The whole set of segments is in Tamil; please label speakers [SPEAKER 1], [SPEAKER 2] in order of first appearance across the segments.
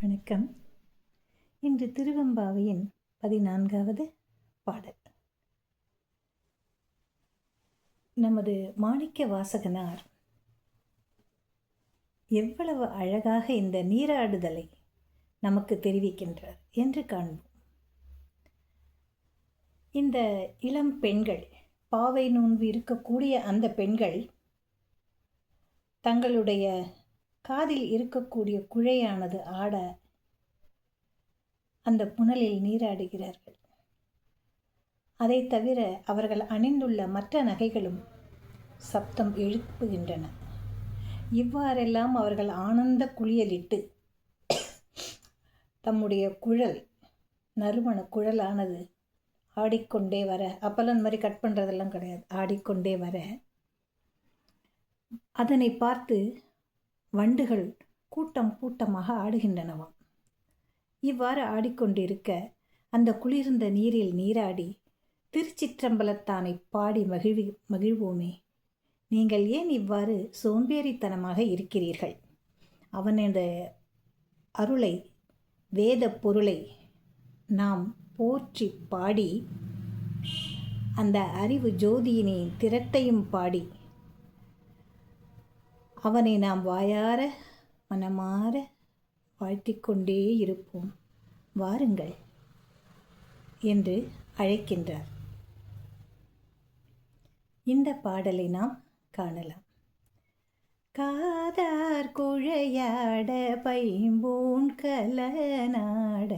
[SPEAKER 1] வணக்கம். இன்று திருவெம்பாவையின் பதினான்காவது பாடல். நமது மாணிக்க வாசகனார் எவ்வளவு அழகாக இந்த நீராடுதலை நமக்கு தெரிவிக்கின்றார் என்று காண்போம். இந்த இளம் பெண்கள் பாவை நோன்பு இருக்கக்கூடிய அந்த பெண்கள் தங்களுடைய காதில் இருக்கக்கூடிய குழையானது ஆட அந்த புனலில் நீராடுகிறார்கள். அதை தவிர அவர்கள் அணிந்துள்ள மற்ற நகைகளும் சப்தம் எழுப்புகின்றன. இவ்வாறெல்லாம் அவர்கள் ஆனந்த குளியலிட்டு தம்முடைய குழல் நறுமண குழலானது ஆடிக்கொண்டே வர அப்பெல்லாம் இந்த மாதிரி கட் பண்ணுறதெல்லாம் கிடையாது. ஆடிக்கொண்டே வர அதனை பார்த்து வண்டுகள் கூட்டம் கூட்டமாக ஆடுகின்றனவாம். இவ்வாறு ஆடிக்கொண்டிருக்க அந்த குளிர்ந்த நீரில் நீராடி திருச்சிற்றம்பலத்தானை பாடி மகிழ்வி மகிழ்வோமே. நீங்கள் ஏன் இவ்வாறு சோம்பேறித்தனமாக இருக்கிறீர்கள்? அவனது அருளை வேத பொருளை நாம் போற்றி பாடி அந்த அறிவு ஜோதியினின் திரட்டையும் பாடி அவனை நாம் வாயார மனமாற வாழ்த்திக்கொண்டே இருப்போம். வாருங்கள் என்று அழைக்கின்றார். இந்த பாடலை நாம் காணலாம். காதார் குழையாட பைம்பூன் கலநாட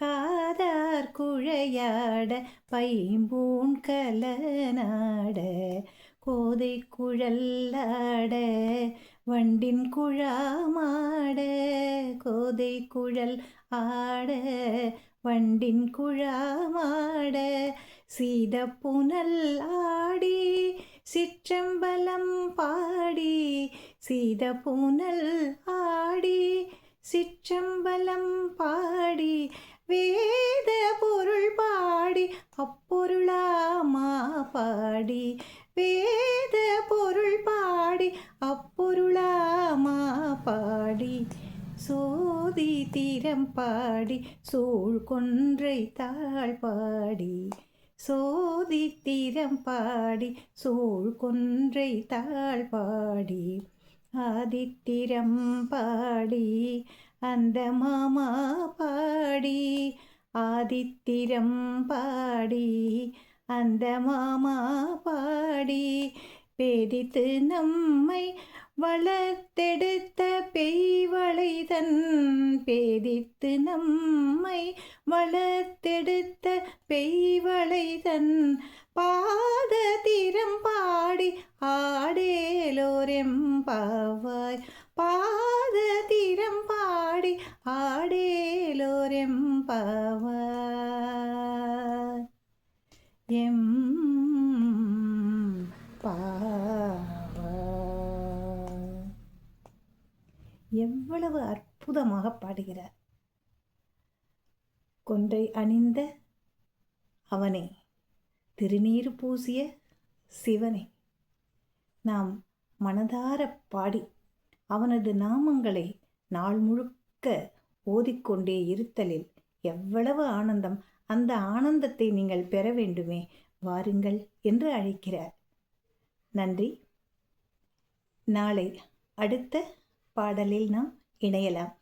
[SPEAKER 1] காதார் குழையாட பைம்பூன் கலநாட கோதை குழல்லாட வண்டின் குழாமாட கோதை குழல் ஆட வண்டின் குழாமாட சீத புனல் ஆடி சிற்றம்பலம் பாடி சீத புனல் ஆடி சிற்றம்பலம் பாடி வேத பொருள் பாடி அப்பொருளாமா பாடி வேத பொருள் பாடி அப்பொருளாமா பாடி. சோதி தீரம் பாடி சூழ் கொன்றை தாழ் பாடி. சோதி தீரம் பாடி சூழ் கொன்றை தாழ் பாடி. ஆதித்திரம் பாடி அந்த மாமா பாடி. ஆதித்திரம் பாடி அந்த மாமா பாடி பேதித்து நம்மை வளர்த்தெடுத்த பெய்வளைதன் பேதித்து நம்மை வளர்த்தெடுத்த பெய்வளைதன் பாத தீரம் பாடி ஆடேலோரெம் பாவாய். பாத தீரம் பாடி ஆடேலோரெம் பாவாய். எவ்வளவு அற்புதமாக பாடுகிறார். கொன்றை அணிந்த அவனே திருநீர் பூசிய சிவனே நாம் மனதார பாடி அவனது நாமங்களை நாள் முழுக்க ஓதிக்கொண்டே இருத்தலில் எவ்வளவு ஆனந்தம். அந்த ஆனந்தத்தை நீங்கள் பெற வேண்டுமே வாருங்கள் என்று அழைக்கிறார். நன்றி. நாளை அடுத்த பாடலில் நாம் இணையலாம்.